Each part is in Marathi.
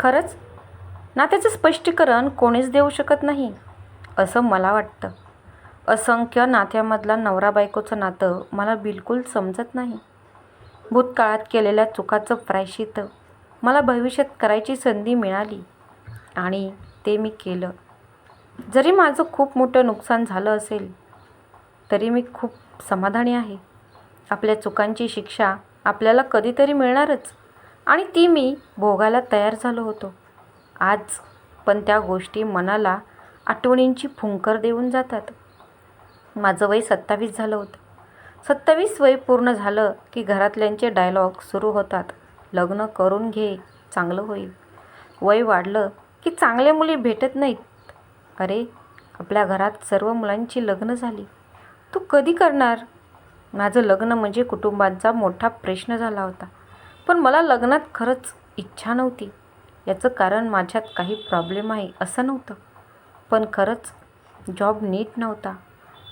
खरंच? नात्याचं स्पष्टीकरण कोणीच देऊ शकत नाही असं मला वाटतं. असंख्य नात्यामधला नवरा बायकोचं नातं मला बिलकुल समजत नाही. भूतकाळात केलेल्या चुकाचं प्रायशित मला भविष्यात करायची संधी मिळाली आणि ते मी केलं. जरी माझं खूप मोठं नुकसान झालं असेल तरी मी खूप समाधानी आहे. आपल्या चुकांची शिक्षा आपल्याला कधीतरी मिळणारच. आणि ती मी भोगायला तयार झालो होतो. आज पण त्या गोष्टी मनाला आठवणींची फुंकर देऊन जातात. माझं वय सत्तावीस झालं होतं. सत्तावीस वय पूर्ण झालं की घरातल्यांचे डायलॉग सुरू होतात. लग्न करून घे चांगलं होईल. वय वाढलं की चांगल्या मुली भेटत नाहीत. अरे आपल्या घरात सर्व मुलांची लग्न झाली. तू कधी करणार? माझं लग्न म्हणजे कुटुंबांचा मोठा प्रश्न झाला होता. पण मला लग्नात खरंच इच्छा नव्हती. याचं कारण माझ्यात काही प्रॉब्लेम आहे असं नव्हतं. पण खरंच जॉब नीट नव्हता.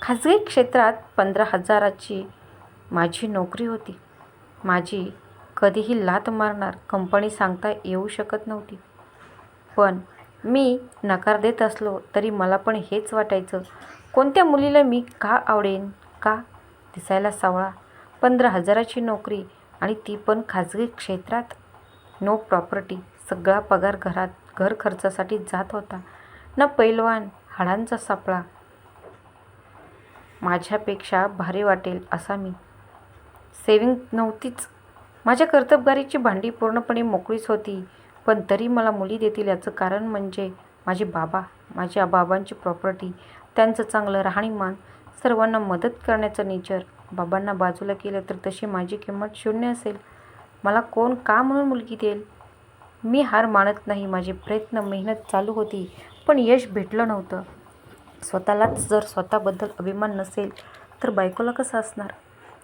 खाजगी क्षेत्रात पंधरा हजाराची माझी नोकरी होती. माझी कधीही लात मारणार कंपनी सांगता येऊ शकत नव्हती. पण मी नकार देत असलो तरी मला पण हेच वाटायचं. कोणत्या मुलीला मी का आवडेन? का? दिसायला सावळा. पंधरा हजाराची नोकरी आणि ती पण खाजगी क्षेत्रात. नो प्रॉपर्टी सगळा पगार घरात घर खर्चासाठी जात होता. ना पैलवान हाडांचा सापळा. माझ्यापेक्षा भारी वाटेल असा मी. सेविंग नव्हतीच. माझ्या कर्तबगारीची भांडी पूर्णपणे मोकळीच होती. पण तरी मला मुली देतील याचं कारण म्हणजे माझे बाबा माझ्या बाबांची प्रॉपर्टी त्यांचं चांगलं राहणीमान सर्वांना मदत करण्याचं नेचर बाबांना बाजूला केलं तर तशी माझी किंमत शून्य असेल. मला कोण का म्हणून मुलगी देईल? मी हार मानत नाही माझे प्रयत्न मेहनत चालू होती पण यश भेटलं नव्हतं. स्वतःलाच जर स्वतःबद्दल अभिमान नसेल तर बायकोला कसं असणार?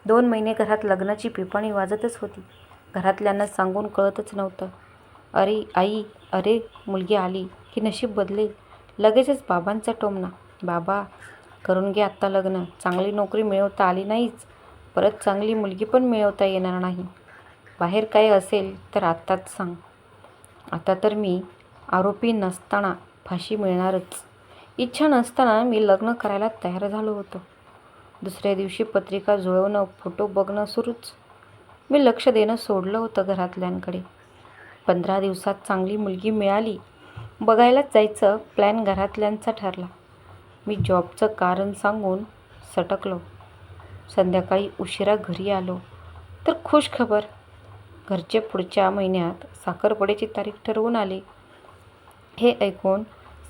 दोन महिने घरात लग्नाची पिपाणी वाजतच होती. घरातल्यांना सांगून कळतच नव्हतं. अरे आई अरे मुलगी आली की नशीब बदलेल. लगेचच बाबांचा टोमणा. बाबा करून घे आत्ता लग्न. चांगली नोकरी मिळवता आली नाहीच. परत चांगली मुलगी पण मिळवता येणार नाही. बाहेर काय असेल तर आत्ताच सांग. आता तर मी आरोपी नसताना फाशी मिळणारच. इच्छा नसताना मी लग्न करायला तयार झालो होतो. दुसऱ्या दिवशी पत्रिका जुळवणं फोटो बघणं सुरूच. मी लक्ष देणं सोडलं होतं घरातल्यांकडे. पंधरा दिवसात चांगली मुलगी मिळाली. बघायलाच जायचं प्लॅन घरातल्यांचा ठरला. मी जॉबचं कारण सांगून सटकलो. संध्याकाळी उशिरा घरी आलो. तर खुश खबर घरचे पुढच्या महिन्यात साखरपुड्याची तारीख ठरवून आले. हे ऐकून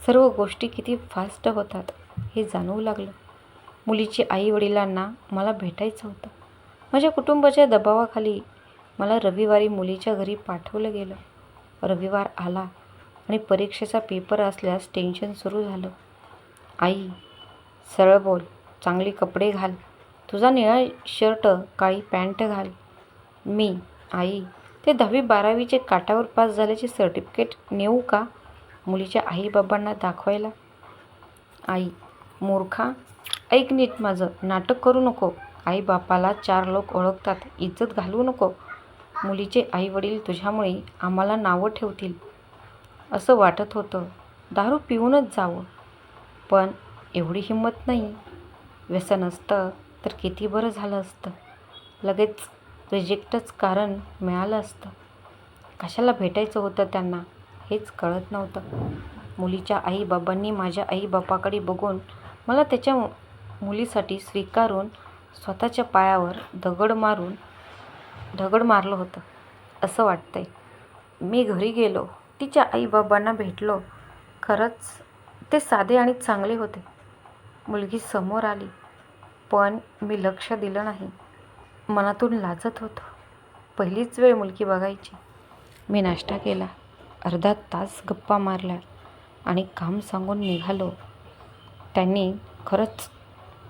सर्व गोष्टी किती फास्ट होतात हे जाणवू लागलं. मुलीची आई वडिलांना मला भेटायचं होतं. माझ्या कुटुंबाच्या दबावाखाली मला रविवारी मुलीच्या घरी पाठवलं गेलं. रविवार आला आणि परीक्षेचा पेपर असल्यास टेन्शन सुरू झालं. आई सरळ बोल चांगले कपडे घाल. तुझा निळा शर्ट काळी पॅन्ट घाल. मी आई ते दहावी बारावीचे काटावर पास झाल्याचे सर्टिफिकेट नेऊ का? मुलीच्या आईबाबांना दाखवायला. आई मूर्खा ऐक नीट माझं नाटक करू नको. आई बापाला चार लोक ओळखतात इज्जत घालवू नको. मुलीचे आईवडील तुझ्यामुळे आम्हाला नावं ठेवतील. असं वाटत होतं. दारू पिऊनच जावं. पण एवढी हिंमत नाही. व्यसन असतं तर किती बरं झालं असतं. लगेच रिजेक्टच कारण मिळालं असतं. कशाला भेटायचं होतं त्यांना हेच कळत नव्हतं. मुलीच्या आईबाबांनी माझ्या आईबापाकडे बघून मला त्याच्या मुलीसाठी स्वीकारून स्वतःच्या पायावर दगड मारून दगड मारलं होतं असं वाटतंय. मी घरी गेलो तिच्या आईबाबांना भेटलो. खरंच ते साधे आणि चांगले होते. मुलगी समोर आली पण मी लक्ष दिलं नाही. मनातून लाजत होतं. पहिलीच वेळ मुलगी बघायची. मी नाश्ता केला. अर्धा तास गप्पा मारल्या आणि काम सांगून निघालो. त्यांनी खरंच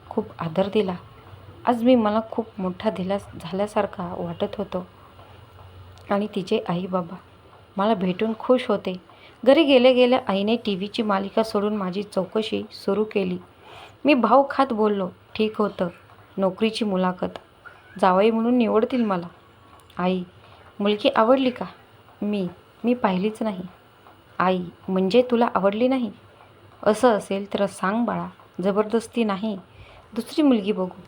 खूप आदर दिला. आज मी मला खूप मोठा दिला झाल्यासारखा वाटत होतो. आणि तिचे आई बाबा मला भेटून खुश होते. घरी गेले गेल्या आईने टी व्हीची मालिका सोडून माझी चौकशी सुरू केली. मी भाव खात बोललो ठीक होतं नोकरीची मुलाखत. जावई म्हणून निवडतील मला. आई मुलगी आवडली का? मी मी पाहिलीच नाही. आई म्हणजे तुला आवडली नाही? असं असेल तर सांग बाळा जबरदस्ती नाही. दुसरी मुलगी बघू.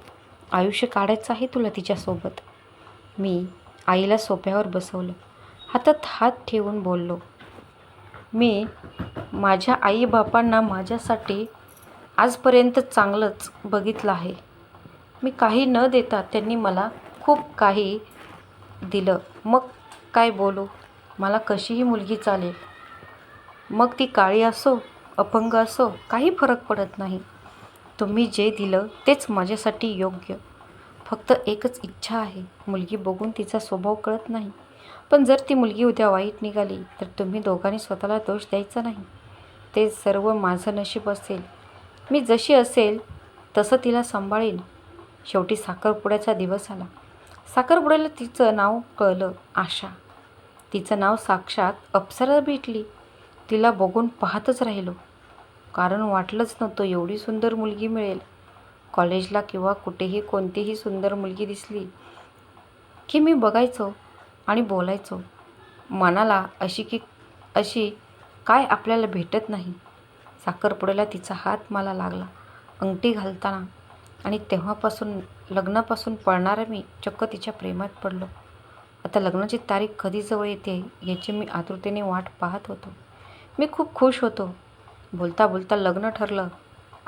आयुष्य काढायचं आहे तुला तिच्यासोबत. मी आईला सोप्यावर बसवलं. हातात हात ठेवून बोललो. मी माझ्या आईबापांना माझ्यासाठी आजपर्यंत चांगलंच बघितलं आहे. मी काही न देता त्यांनी मला खूप काही दिलं. मग काय बोलू? मला कशीही मुलगी चालेल. मग ती काळी असो अपंग असो काही फरक पडत नाही. तुम्ही जे दिलं तेच माझ्यासाठी योग्य. फक्त एकच इच्छा आहे. मुलगी बघून तिचा स्वभाव कळत नाही. पण जर ती मुलगी उद्या वाईट निघाली तर तुम्ही दोघांनी स्वतःला दोष द्यायचा नाही. ते सर्व माझं नशीब असेल. मी जशी असेल तसं तिला सांभाळेन. शेवटी साखरपुड्याचा दिवस आला. साखरपुड्याला तिचं नाव कळलं आशा. तिचं नाव साक्षात अप्सरा भेटली. तिला बघून पाहतच राहिलो. कारण वाटलंच नव्हतं एवढी सुंदर मुलगी मिळेल. कॉलेजला किंवा कुठेही कोणतीही सुंदर मुलगी दिसली की मी बघायचो. आणि बोलायचो. मनाला अशी की अशी काय आपल्याला भेटत नाही. साखरपुड्याला तिचा हात मला लागला. अंगठी घालताना आणि तेव्हापासून लग्नापासून पळणारा मी चक्क तिच्या प्रेमात पडलो. आता लग्नाची तारीख कधी जवळ येते याची मी आतुरतेने वाट पाहत होतो. मी खूप खुश होतो. बोलता बोलता लग्न ठरलं.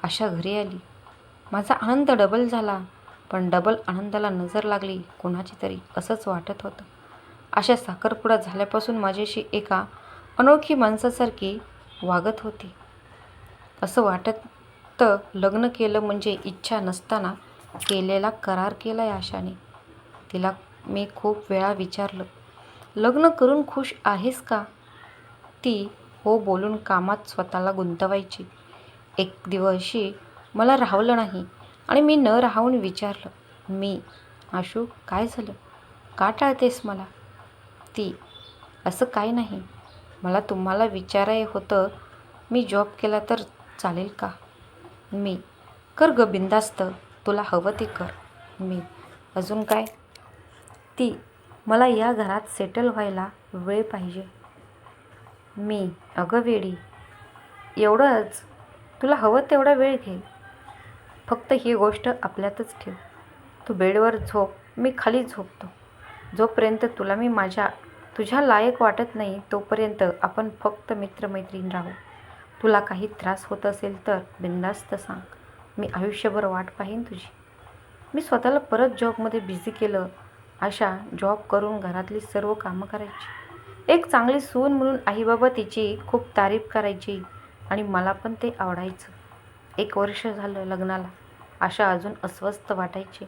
आशा घरी आली. माझा आनंद डबल झाला. पण डबल आनंदाला नजर लागली कोणाची तरी असंच वाटत होतं. अशा साखरपुडा झाल्यापासून माझ्याशी एका अनोळखी माणसासारखी वागत होती. असं वाटत तर लग्न केलं म्हणजे इच्छा नसताना केलेला करार केला आहे आशाने. तिला मी खूप वेळा विचारलं लग्न करून खुश आहेस का? ती हो बोलून कामात स्वतःला गुंतवायची. एक दिवशी मला राहवलं नाही आणि मी न राहून विचारलं मी आशू काय झालं? का टाळतेस मला? ती असं काय नाही. मला तुम्हाला विचाराय होतं मी जॉब केला तर चालेल का? मी. कर ग बिंदास्त तुला हवं ते कर. मी. अजून काय? ती. मला या घरात सेटल व्हायला वेळ पाहिजे. मी. अगं वेळी एवढंच. तुला हवं तेवढा वेळ घे. फक्त ही गोष्ट आपल्यातच ठेव. तू बेडवर झोप. मी खाली झोपतो. जोपर्यंत तुला मी माझ्या तुझ्या लायक वाटत नाही तोपर्यंत आपण फक्त मित्रमैत्रीण राहू. तुला काही त्रास होत असेल तर बिंदास्त सांग. मी आयुष्यभर वाट पाहीन तुझी. मी स्वतःला परत जॉबमध्ये बिझी केलं. अशा जॉब करून घरातली सर्व कामं करायची. एक चांगली सून म्हणून आईबाबा तिची खूप तारीफ करायची आणि मला पण ते आवडायचं. एक वर्ष झालं लग्नाला. अशा अजून अस्वस्थ वाटायची.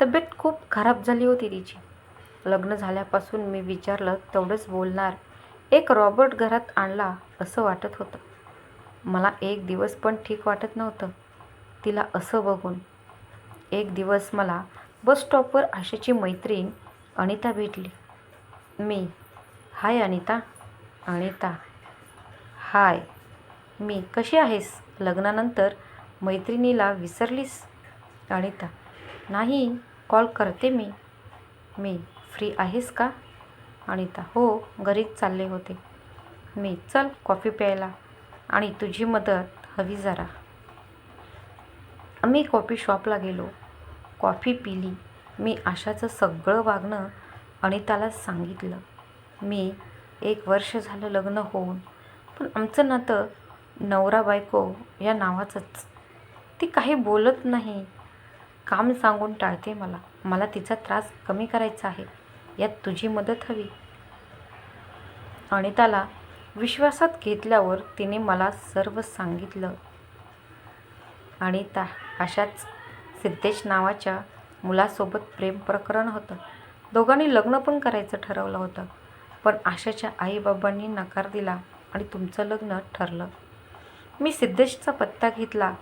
तब्येत खूप खराब झाली होती तिची. लग्न झाल्यापासून मी विचारलं तेवढंच बोलणार. एक रॉबर्ट घरात आणला असं वाटत होतं. मला एक दिवस पण ठीक वाटत नव्हतं. तिला असं बघून. एक दिवस मला बस स्टॉपवर आशाची मैत्रीण अनिता भेटली. मी हाय अनिता. अनिता. हाय. मी कशी आहेस? लग्नानंतर मैत्रिणीला विसरलीस? अनिता. नाही कॉल करते मी. मी फ्री आहेस का? अनिता हो घरीच चालले होते. मी चल कॉफी प्यायला. आणि तुझी मदत हवी जरा. आम्ही कॉफी शॉपला गेलो. कॉफी पिली. मी आशाचं सगळं वागणं अनिताला सांगितलं. मी एक वर्ष झालं लग्न होऊन. पण आमचं नातं नवरा बायको या नावाचंच. ती काही बोलत नाही. काम सांगून टाळते मला. मला तिचा त्रास कमी करायचा आहे. यात तुझी मदत हवी. अनिताला विश्वासात घेतल्यावर तिने मला सर्व सांगितलं. अनिता अशाच सिद्धेश नावाच्या मुलासोबत प्रेम प्रकरण होतं. दोघांनी लग्न पण करायचं ठरवलं होतं. पण आशाच्या आईबाबांनी नकार दिला आणि तुमचं लग्न ठरलं. मी सिद्धेशचा पत्ता घेतला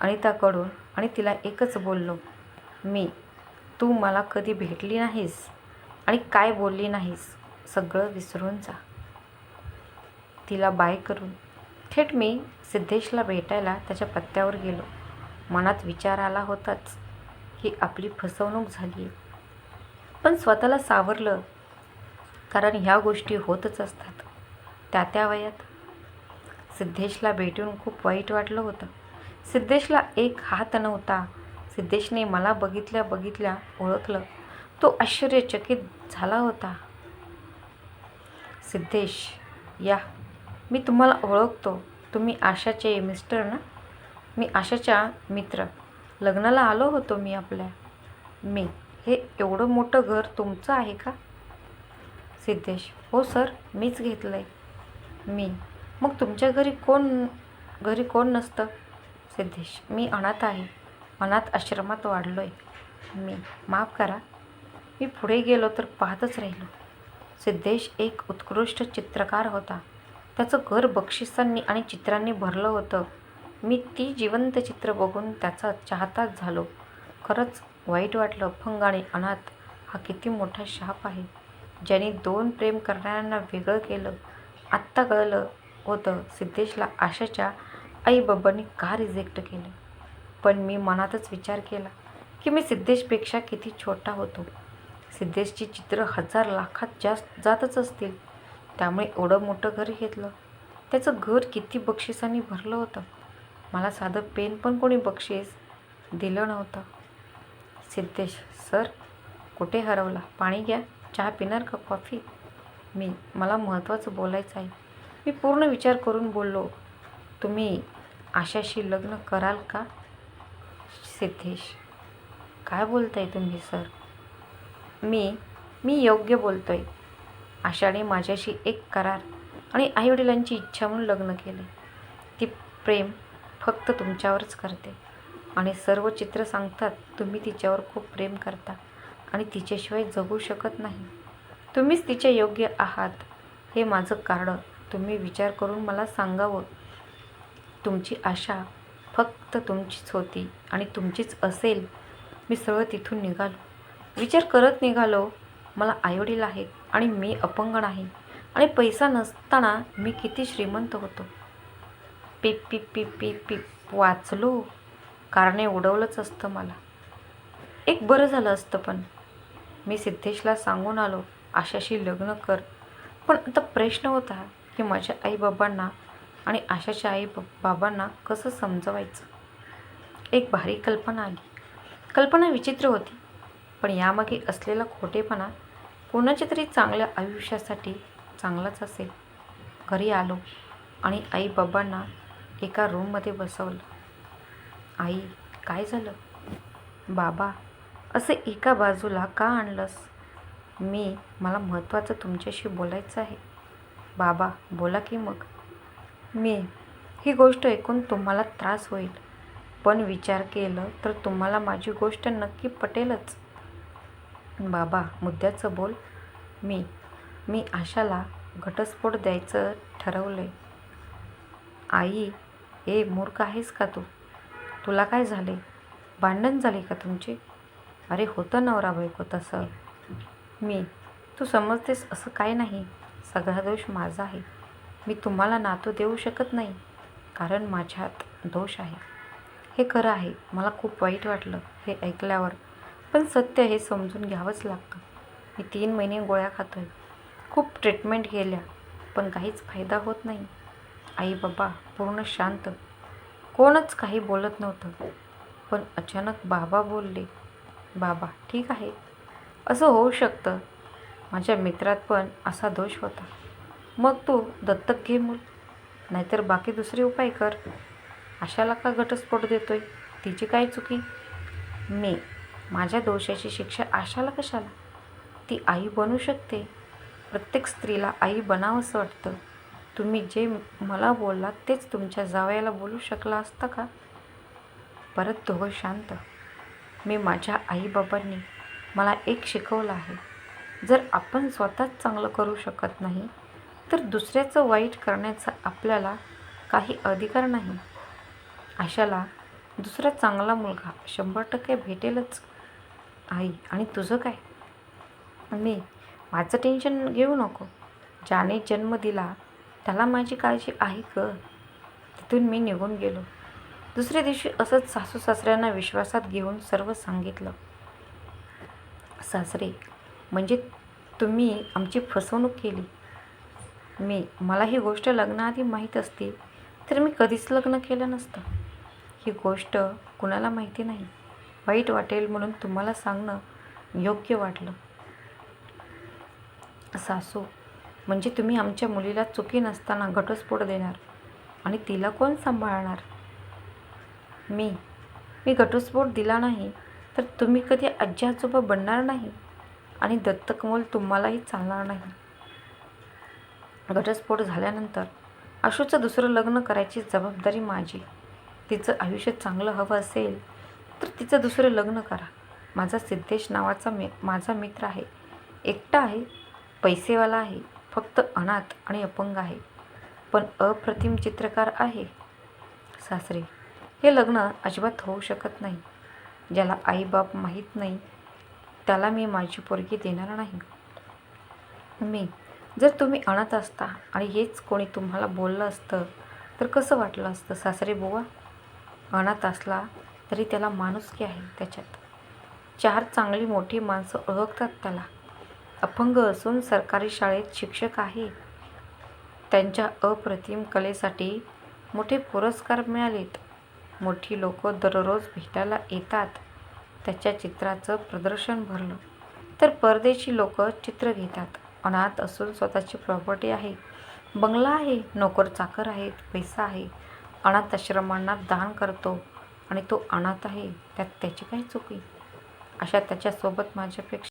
अनिताकडून आणि तिला एकच बोललो मी तू मला कधी भेटली नाहीस? आणि काय बोलली नाहीस? सगळं विसरून जा. तिला बाय करून. थेट मी सिद्धेशला भेटायला त्याच्या पत्त्यावर गेलो. मनात विचार आला होताच की आपली फसवणूक झाली पण स्वतःला सावरलं. कारण ह्या गोष्टी होतच असतात. त्या त्या वयात सिद्धेशला भेटून खूप वाईट वाटलं होतं. सिद्धेशला एक हात नव्हता. सिद्धेशने मला बघितल्या बघितल्या ओळखलं. तो आश्चर्यचकित झाला होता. सिद्धेश या मी तुम्हाला ओळखतो. तुम्ही आशाचे मिस्टर ना? मी आशाच्या मित्र. लग्नाला आलो होतो मी आपल्या. मी हे एवढं मोठं घर तुमचं आहे का? सिद्धेश हो सर मीच घेतलं आहे मी मग तुमच्या घरी कोण घरी कोण नसतं? सिद्धेश मी अनाथ आहे. अनाथ आश्रमात वाढलो आहे मी माफ करा. मी पुढे गेलो तर पाहतच राहिलो. सिद्धेश एक उत्कृष्ट चित्रकार होता. त्याचं घर बक्षिसांनी आणि चित्रांनी भरलं होतं. मी ती जिवंत चित्र बघून त्याचा चाहताच झालो. खरंच वाईट वाटलं. अपंग आणि अनाथ हा किती मोठा शाप आहे. ज्याने दोन प्रेम करणाऱ्यांना वेगळं केलं आत्ता कळलं होतं सिद्धेशला आशाच्या आईबाबांनी का रिजेक्ट केलं. पण मी मनातच विचार केला की मी सिद्धेशपेक्षा किती छोटा होतो. सिद्धेशची चित्र हजार लाखात जास्त जातच असतील. त्यामुळे एवढं मोठं घर घेतलं. त्याचं घर किती बक्षिसांनी भरलं होतं. मला साधं पेन पण कोणी बक्षीस दिलं नव्हतं. सिद्धेश सर कुठे हरवला? पाणी घ्या चहा पिणार का कॉफी? मी मला महत्त्वाचं बोलायचं आहे. मी पूर्ण विचार करून बोललो. तुम्ही आशाशी लग्न कराल का? सिद्धेश काय बोलताय तुम्ही सर? मी मी योग्य बोलतो आहे आशाने माझ्याशी एक करार आणि आईवडिलांची इच्छा म्हणून लग्न केले. ती प्रेम फक्त तुमच्यावरच करते आणि सर्व चित्र सांगतात तुम्ही तिच्यावर खूप प्रेम करता आणि तिच्याशिवाय जगू शकत नाही. तुम्हीच तिचे योग्य आहात हे माझं कार्ड तुम्ही विचार करून मला सांगावं. तुमची आशा फक्त तुमचीच होती आणि तुमचीच असेल. मी सरळ तिथून निघालो. विचार करत निघालो. मला आईवडील आहेत आणि मी अपंग नाही आणि पैसा नसताना मी किती श्रीमंत होतो. पिप पिप पिप पिप पिप वाचलो. कारणे उडवलंच असतं मला. एक बरं झालं असतं पण. मी सिद्धेशला सांगून आलो आशाशी लग्न कर. पण आता प्रश्न होता की माझ्या आईबाबांना आणि आशाच्या आई बाबांना कसं समजवायचं? एक भारी कल्पना आली. कल्पना विचित्र होती. पण यामागे असलेला खोटेपणा कोणाच्या तरी चांगल्या आयुष्यासाठी चांगलाच असेल. घरी आलो आणि आई बाबांना एका रूममध्ये बसवलं. आई काय झालं? बाबा असं एका बाजूला का आणलंस? मी मला महत्त्वाचं तुमच्याशी बोलायचं आहे. बाबा बोला की मग. मी ही गोष्ट ऐकून तुम्हाला त्रास होईल. पण विचार केलं तर तुम्हाला माझी गोष्ट नक्की पटेलच. बाबा मुद्द्याचं बोल. मी मी आशाला घटस्फोट द्यायचं ठरवलं आहे आई ए मूर्ख आहेस का तू? तुला काय झाले भांडण झाले का तुमचे? अरे होतं नवरा बायको तसं. मी तू समजतेस असं काय नाही. सगळा दोष माझा आहे. मी तुम्हाला नातू देऊ शकत नाही कारण माझ्यात दोष आहे. हे खरं आहे. मला खूप वाईट वाटलं हे ऐकल्यावर. पण सत्य हे समजून घ्यावंच लागतं. मी तीन महिने गोळ्या खातो आहे खूप ट्रीटमेंट केल्या पण काहीच फायदा होत नाही. आई बाबा पूर्ण शांत. कोणच काही बोलत नव्हतं. पण अचानक बाबा बोलले बाबा ठीक आहे. असं होऊ शकतं. माझ्या मित्रात पण असा दोष होता. मग तू दत्तक घे मूल. नाहीतर बाकी दुसरे उपाय कर. अशाला का घटस्फोट देतोय? तिची काय चुकी? मी माझ्या दोषाची शिक्षा आशाला कशाला? ती आई बनू शकते. प्रत्येक स्त्रीला आई बनावंसं वाटतं. तुम्ही जे मला बोललात तेच तुमच्या जावयाला बोलू शकला असता का? परत दोघं शांत. मी माझ्या आईबाबांनी मला एक शिकवलं आहे. जर आपण स्वतःच चांगलं करू शकत नाही तर दुसऱ्याचं वाईट करण्याचा आपल्याला काही अधिकार नाही. अशाला दुसरा चांगला मुलगा शंभर टक्के भेटेलच. आई आणि तुझं काय? मी माझं टेन्शन घेऊ नको. ज्याने जन्म दिला त्याला माझी काळजी आहे ग. तिथून मी निघून गेलो. दुसऱ्या दिवशी असंच सासू सासऱ्यांना विश्वासात घेऊन सर्व सांगितलं. सासरे म्हणजे तुम्ही आमची फसवणूक केली. मी मला ही गोष्ट लग्नाआधी माहीत असती तर मी कधीच लग्न केलं नसतं. ही गोष्ट कुणाला माहिती नाही. वाईट वाटेल म्हणून तुम्हाला सांगणं योग्य वाटलं. सासू म्हणजे तुम्ही आमच्या मुलीला चुकी नसताना घटस्फोट देणार आणि तिला कोण सांभाळणार? मी मी घटस्फोट दिला नाही तर तुम्ही कधी आजी आजोबा बनणार नाही आणि दत्तक मूल तुम्हालाही चालणार नाही. घटस्फोट झाल्यानंतर आशूचं दुसरं लग्न करायची जबाबदारी माझी. तिचं आयुष्य चांगलं हवं असेल तर तिचं दुसरं लग्न करा. माझा सिद्धेश नावाचा मी माझा मित्र आहे. एकटा आहे पैसेवाला आहे फक्त अनाथ आणि अपंग आहे. पण अप्रतिम चित्रकार आहे. सासरे हे लग्न अजिबात होऊ शकत नाही. ज्याला आईबाप माहीत नाही त्याला मी माझी पोरगी देणार नाही. मी जर तुम्ही अनाथ असता आणि हेच कोणी तुम्हाला बोललं असतं तर कसं वाटलं असतं सासरे बुवा? अनाथ असला तरी त्याला माणुसकी आहे त्याच्यात. चार चांगली मोठी माणसं ओळखतात त्याला. अपंग असून सरकारी शाळेत शिक्षक आहे. त्यांच्या अप्रतिम कलेसाठी मोठे पुरस्कार मिळालेत. मोठी लोक दररोज भेटायला येतात. त्याच्या चित्राचं प्रदर्शन भरलं. तर परदेशी लोक चित्र घेतात. अनाथ असून स्वतःची प्रॉपर्टी आहे. बंगला आहे. नोकर चाकर आहेत. पैसा आहे. अनाथ आश्रमांना दान करतो. आणि तो अनाथ आहे त्यात त्याची काय चुकी अशा त्याच्यासोबत माझ्यापेक्षा